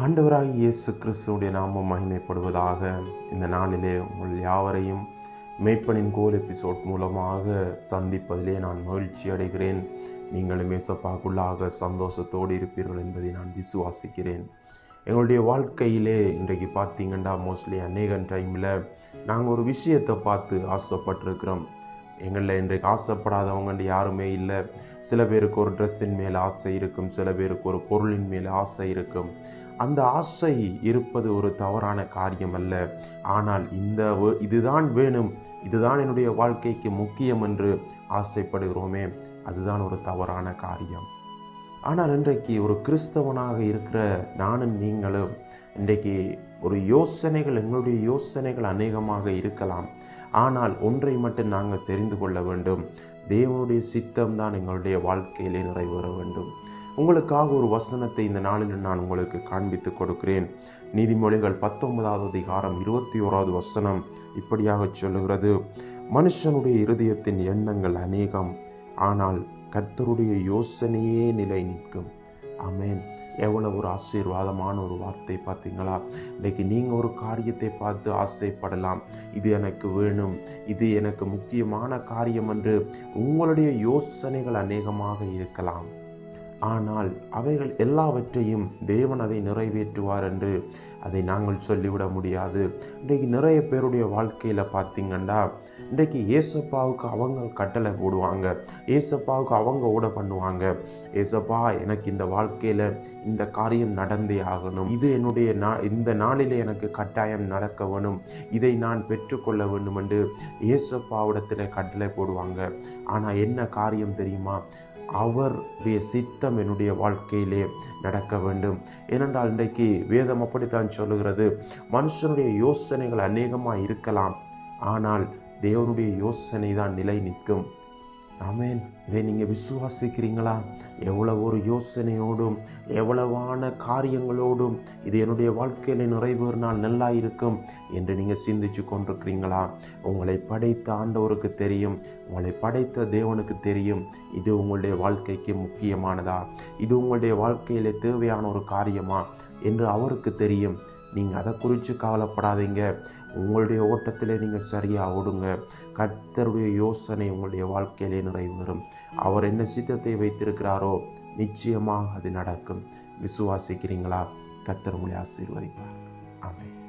ஆண்டவராக இயேசு கிறிஸ்துடைய நாமம் மகிமைப்படுவதாக இந்த நாளிலே உங்கள் யாவரையும் மேய்ப்பனின் கோல் எபிசோட் மூலமாக சந்திப்பதிலே நான் மகிழ்ச்சி அடைகிறேன். நீங்களும் மேசப்பாக்குள்ளாக சந்தோஷத்தோடு இருப்பீர்கள் என்பதை நான் விசுவாசிக்கிறேன். எங்களுடைய வாழ்க்கையிலே இன்றைக்கு பார்த்தீங்கன்னா மோஸ்ட்லி அநேகன் டைமில் நாங்கள் ஒரு விஷயத்தை பார்த்து ஆசைப்பட்டிருக்கிறோம். எங்களில் இன்றைக்கு ஆசைப்படாதவங்க யாருமே இல்லை. சில பேருக்கு ஒரு ட்ரெஸ்ஸின் மேல் ஆசை இருக்கும் சில பேருக்கு ஒரு பொருளின் மேல் ஆசை இருக்கும். அந்த ஆசை இருப்பது ஒரு தவறான காரியம் அல்ல ஆனால் இந்த இதுதான் வேணும். இதுதான் என்னுடைய வாழ்க்கைக்கு முக்கியம் என்று ஆசைப்படுகிறோமே. அதுதான் ஒரு தவறான காரியம். ஆனால் இன்றைக்கு ஒரு கிறிஸ்தவனாக இருக்கிற நானும் நீங்களும் இன்றைக்கு ஒரு யோசனைகள் எங்களுடைய யோசனைகள் அநேகமாக இருக்கலாம். ஆனால் ஒன்றை மட்டும் நாங்கள் தெரிந்து கொள்ள வேண்டும். தேவனுடைய சித்தம் தான் எங்களுடைய வாழ்க்கையிலே நிறைவேற வேண்டும். உங்களுக்காக ஒரு வசனத்தை இந்த நாளில் நான் உங்களுக்கு காண்பித்து கொடுக்கிறேன். நீதிமொழிகள் பத்தொன்பதாவது அதிகாரம் இருபத்தி ஓராவது வசனம் இப்படியாக சொல்லுகிறது. மனுஷனுடைய இருதயத்தின் எண்ணங்கள் அநேகம் ஆனால் கர்த்தருடைய யோசனையே நிலை நிற்கும். அமேன் எவ்வளவு ஒரு ஆசீர்வாதமான ஒரு வார்த்தை பார்த்தீங்களா? இன்னைக்கு நீங்கள் ஒரு காரியத்தை பார்த்து ஆசைப்படலாம். இது எனக்கு வேணும். இது எனக்கு முக்கியமான காரியம் என்று உங்களுடைய யோசனைகள் அநேகமாக இருக்கலாம். ஆனால் அவைகள் எல்லாவற்றையும் தேவன் அதை நிறைவேற்றுவார் என்று அதை நாங்கள் சொல்லிவிட முடியாது. இன்றைக்கு நிறைய பேருடைய வாழ்க்கையில் பார்த்தீங்கன்னா இன்றைக்கு ஏசப்பாவுக்கு அவங்க கட்டளை போடுவாங்க. ஏசப்பாவுக்கு அவங்க ஓட பண்ணுவாங்க. ஏசப்பா எனக்கு இந்த வாழ்க்கையில் இந்த காரியம் நடந்தே ஆகணும். இது என்னுடைய நா இந்த நாளிலே எனக்கு கட்டாயம் நடக்க வேணும். இதை நான் பெற்றுக்கொள்ள வேண்டும் என்று ஏசப்பாவிடத்தில் கட்டளை போடுவாங்க. ஆனால் என்ன காரியம் தெரியுமா? அவருடைய சித்தம் என்னுடைய வாழ்க்கையிலே நடக்க வேண்டும். ஏனென்றால் இன்றைக்கு வேதம் அப்படித்தான் சொல்லுகிறது. மனுஷனுடைய யோசனைகள் அநேகமாக இருக்கலாம். ஆனால் தேவனுடைய யோசனை தான் நிலை நிற்கும் ஆமேன். இதை நீங்கள் விசுவாசிக்கிறீங்களா? எவ்வளவு ஒரு யோசனையோடும் எவ்வளவான காரியங்களோடும் இது என்னுடைய வாழ்க்கையில் நிறைவேறினால் நல்லா இருக்கும் என்று நீங்கள் சிந்திச்சு கொண்டிருக்கிறீங்களா? உங்களை படைத்த ஆண்டவருக்கு தெரியும் உங்களை படைத்த தேவனுக்கு தெரியும். இது உங்களுடைய வாழ்க்கைக்கு முக்கியமானதா? இது உங்களுடைய வாழ்க்கையில் தேவையான ஒரு காரியமா? என்று அவருக்கு தெரியும். நீங்கள் அதை குறித்து கவலைப்படாதீங்க. உங்களுடைய ஓட்டத்திலே நீங்கள் சரியாக ஓடுங்க. கர்த்தருடைய யோசனை உங்களுடைய வாழ்க்கையிலே நிறைவேறும். அவர் என்ன சித்தத்தை வைத்திருக்கிறாரோ நிச்சயமாக அது நடக்கும். விசுவாசிக்கிறீங்களா? கர்த்தர் உங்களை ஆசீர்வதிப்பார். ஆமென்.